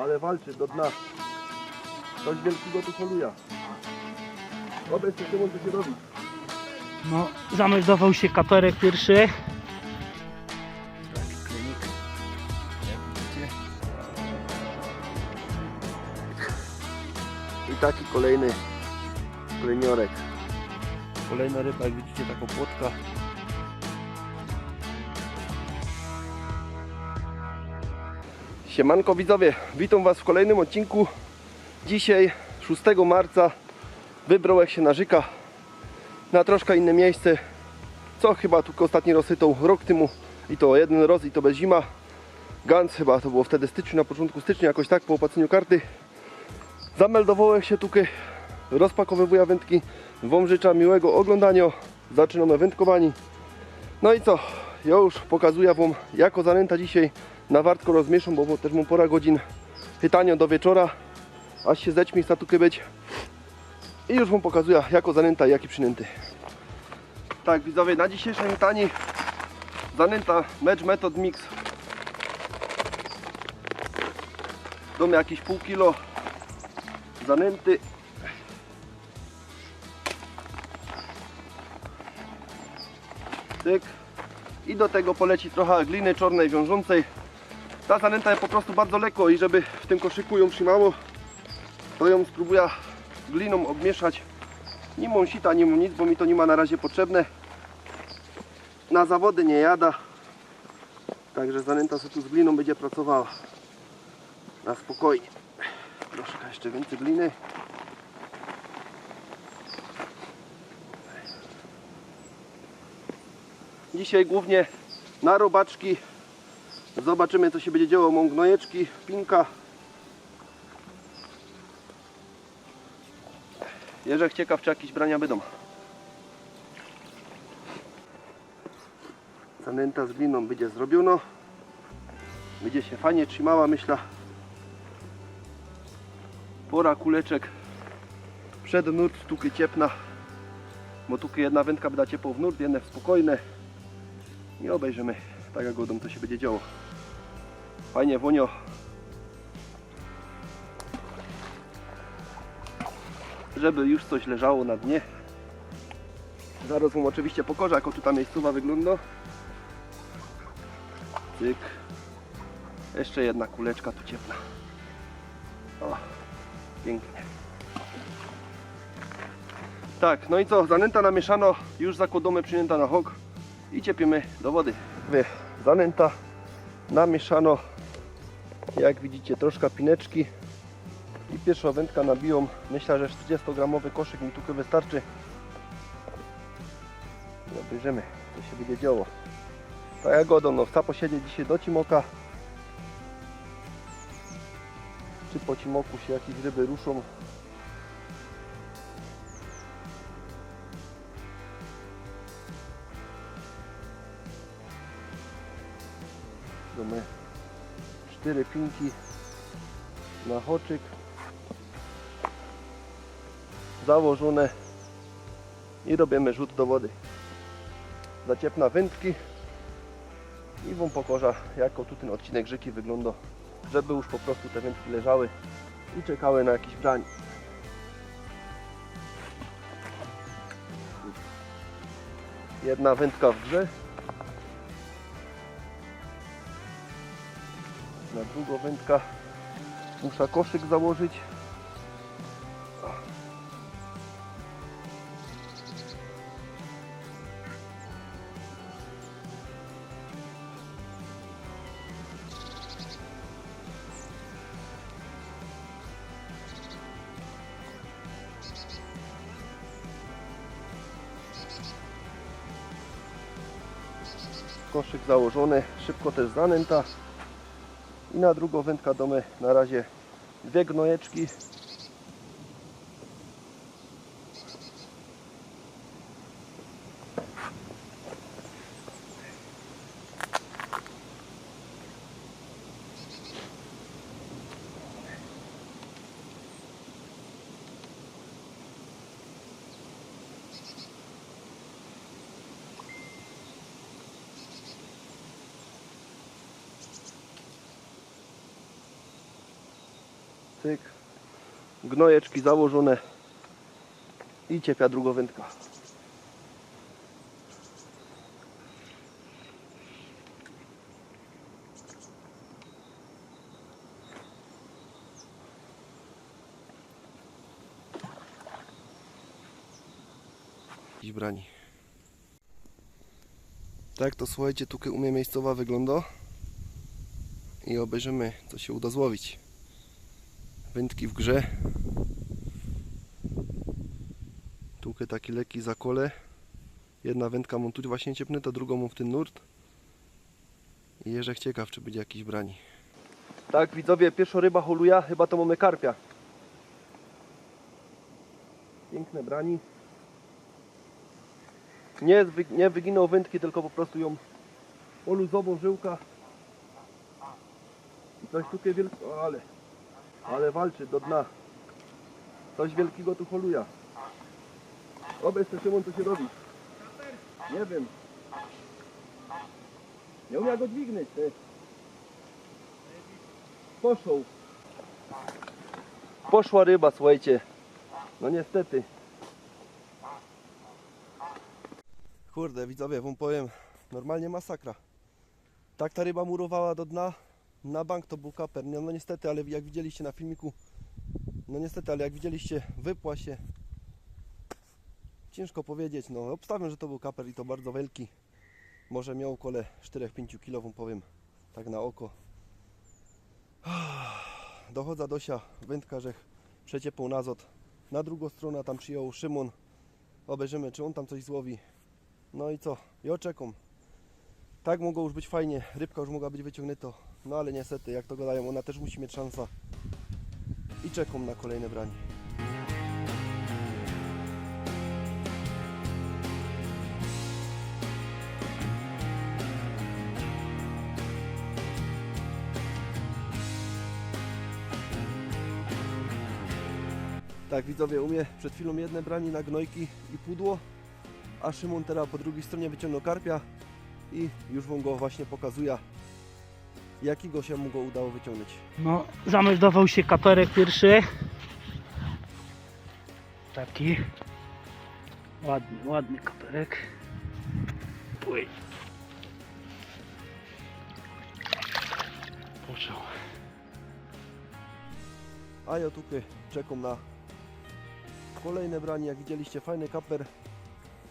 Ale walczy do dna. Coś wielkiego tu holuje. Obecnie Szymon co się robi. No, zameldował się kaperek pierwszy. I taki kolejny kleniorek. Kolejna ryba, jak widzicie, taką płotka. Siemanko widzowie, witam Was w kolejnym odcinku. Dzisiaj, 6 marca, wybrałem się na Żyka na troszkę inne miejsce. Co chyba tylko ostatni rozsytą rok temu i to jeden roz i to bez zima. Gans chyba to było wtedy styczniu, na początku stycznia, jakoś tak po opłaceniu karty. Zameldowałem się tutaj, rozpakowywuję wędki. Wam życzę miłego oglądania. Zaczynamy wędkowanie. No i co? Ja już pokazuję Wam jako zanęta dzisiaj na wartko rozmieszam, bo też mam pora godzin pytania do wieczora. Aż się zećmi tutaj być. I już Wam pokazuję jako zanęta jaki przynęty. Tak widzowie, na dzisiejszym pytanie zanęta Match Method Mix. Damy jakieś pół kilo zanęty. Tyk. I do tego poleci trochę gliny czarnej wiążącej. Ta zanęta jest po prostu bardzo lekko i żeby w tym koszyku ją trzymało, to ją spróbuję gliną obmieszać. Nie mam sita, nie mam nic, bo mi to nie ma na razie potrzebne. Na zawody nie jada. Także zanęta sobie tu z gliną będzie pracowała. Na spokojnie. Troszkę jeszcze więcej gliny. Dzisiaj głównie na robaczki. Zobaczymy co się będzie działo. Mam gnojeczki, pinka. Jerzek ciekaw czy jakieś brania będą. Zanęta z gliną będzie zrobiona. Będzie się fajnie trzymała myślę. Pora kuleczek przed nurt sztuki ciepna. Bo tu jedna wędka będzie ciepło w nurt, jedne w spokojne. I obejrzymy tak jak godą to się będzie działo. Fajnie wonio. Żeby już coś leżało na dnie. Zaraz wam oczywiście pokażę jak tu ta miejscowa wygląda. Cyk. Jeszcze jedna kuleczka tu ciepła. O, pięknie. Tak, no i co, zanęta namieszano, już zakładamy przyjęta na hok i ciepiemy do wody. Wy, zanęta namieszano, jak widzicie troszkę pineczki i pierwsza wędka nabiją, myślę, że 40 gramowy koszyk mi tu wystarczy. Obejrzymy, co się będzie działo. Jak godą, no chcę posiedzieć dzisiaj do cimoka. Czy po cimoku się jakieś ryby ruszą. 4 pinki na hoczyk założone i robimy rzut do wody. Zaciepna wędki i Wam pokorza jako tu ten odcinek rzeki wygląda żeby już po prostu te wędki leżały i czekały na jakiś brań. Jedna wędka w grze. Na drugą wędka muszę koszyk założyć. Koszyk założony, szybko też zanęta. I na drugą wędkę domy na razie dwie gnojeczki. Gnojeczki założone. I ciepia drugowędka. Jakiś brani. Tak to słuchajcie, tu u mnie miejscowa wygląda. I obejrzymy, co się uda złowić. Wędki w grze. Tukę taki lekki zakole. Jedna wędka mu tu właśnie ciepnęta, drugą mu w ten nurt. I Jerzek ciekaw, czy będzie jakiś brani. Tak, widzowie, pierwsza ryba holuja, chyba to mamy karpia. Piękne brani. Nie, nie wyginął wędki, tylko po prostu ją oluzową żyłka. I coś tutaj wielkiego, ale, ale walczy do dna. Coś wielkiego tu holuja. Obecnie Szymon, co się robi? Nie wiem. Nie umiem go dźwignąć, ty. Poszł. Poszła ryba, słuchajcie. No niestety. Kurde, widzowie, wam powiem, normalnie masakra. Tak ta ryba murowała do dna. Na bank to był kaper. No, niestety, ale jak widzieliście na filmiku, no niestety, ale jak widzieliście, wypła się. Ciężko powiedzieć, no obstawiam, że to był kaper i to bardzo wielki. Może miał około 4-5 kg, powiem, tak na oko. Dochodza Dosia, wędkarzech, przeciepł nazot. Na drugą stronę tam przyjął Szymon. Obejrzymy, czy on tam coś złowi. No i co? Ja czekam. Tak mogło już być fajnie, rybka już mogła być wyciągnięta. No ale niestety, jak to gadają, ona też musi mieć szansa. I czekam na kolejne branie. Tak, widzowie, u mnie przed chwilą jedne branie na gnojki i pudło, a Szymon teraz po drugiej stronie wyciągnął karpia i już wam go właśnie pokazuje, jakiego się mu go udało wyciągnąć. No, zameldował się kaperek pierwszy. Taki. Ładny, ładny kaperek. Uj. Poszedł. A ja tutaj czekam na kolejne branie. Jak widzieliście, fajny kaper.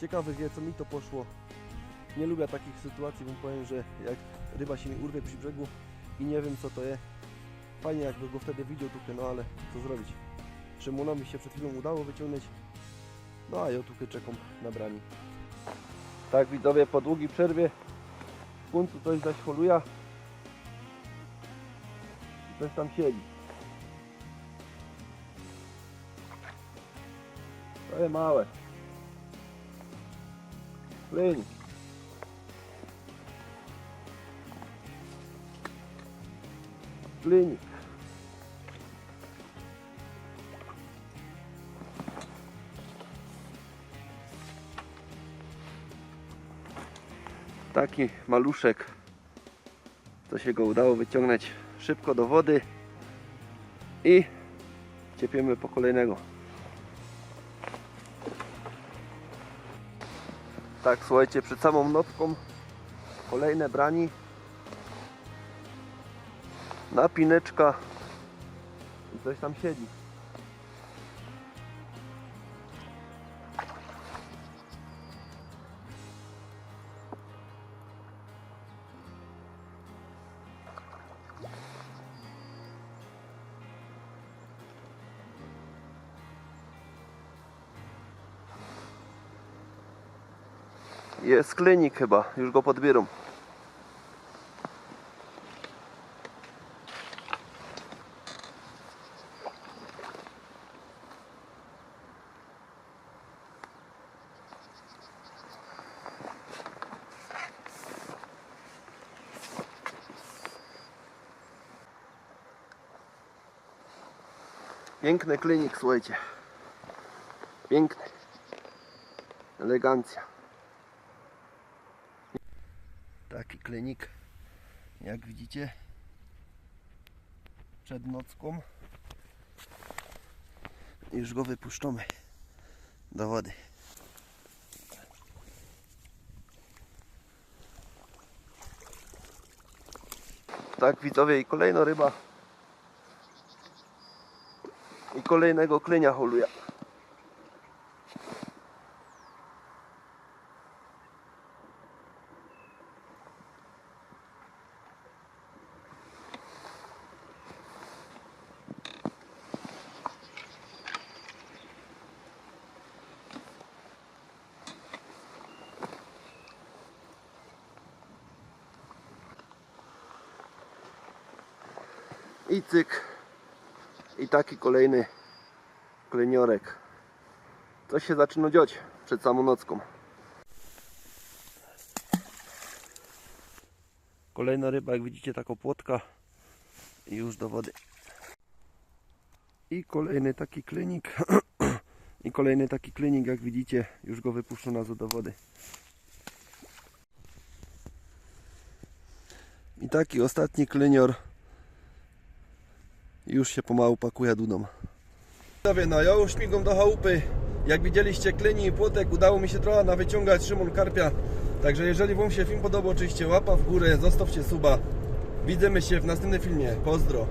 Ciekawy wie, co mi to poszło. Nie lubię takich sytuacji, bym powiem, że jak ryba się mi urwie przy brzegu i nie wiem co to jest. Fajnie jakby go wtedy widział tutaj, no ale co zrobić. Szymonowi się przed chwilą udało wyciągnąć. No a ja tutaj czekam na brani. Tak widzowie, po długiej przerwie w końcu coś zaś holuje. I Coś tam siedzi. To jest małe. Plyń. Plynik. Taki maluszek. To się go udało wyciągnąć szybko do wody. I ciepiemy po kolejnego. Tak, słuchajcie, przed samą nocką kolejne brani. Napineczka i coś tam siedzi. Jest klinik chyba, już go podbieram. Piękny klinik, słuchajcie. Piękny. Elegancja. Taki klinik, jak widzicie, przed nocką. Już go wypuszczamy do wody. Tak widzowie i kolejna ryba. I kolejnego klenia holuja. I cyk. I taki kolejny kleniorek. Coś się zaczyna dziać przed samą nocką. Kolejna ryba, jak widzicie, taką płotka i już do wody. I kolejny taki klinik. I kolejny taki klinik, jak widzicie, już go wypuszczono do wody. I taki ostatni klenior już się pomału pakuje. Widzowie, no ja już śmigam do chałupy. Jak widzieliście klini i płotek, udało mi się trochę nawyciągać Szymon Karpia. Także jeżeli Wam się film podobał, oczywiście łapa w górę, zostawcie suba. Widzimy się w następnym filmie. Pozdro.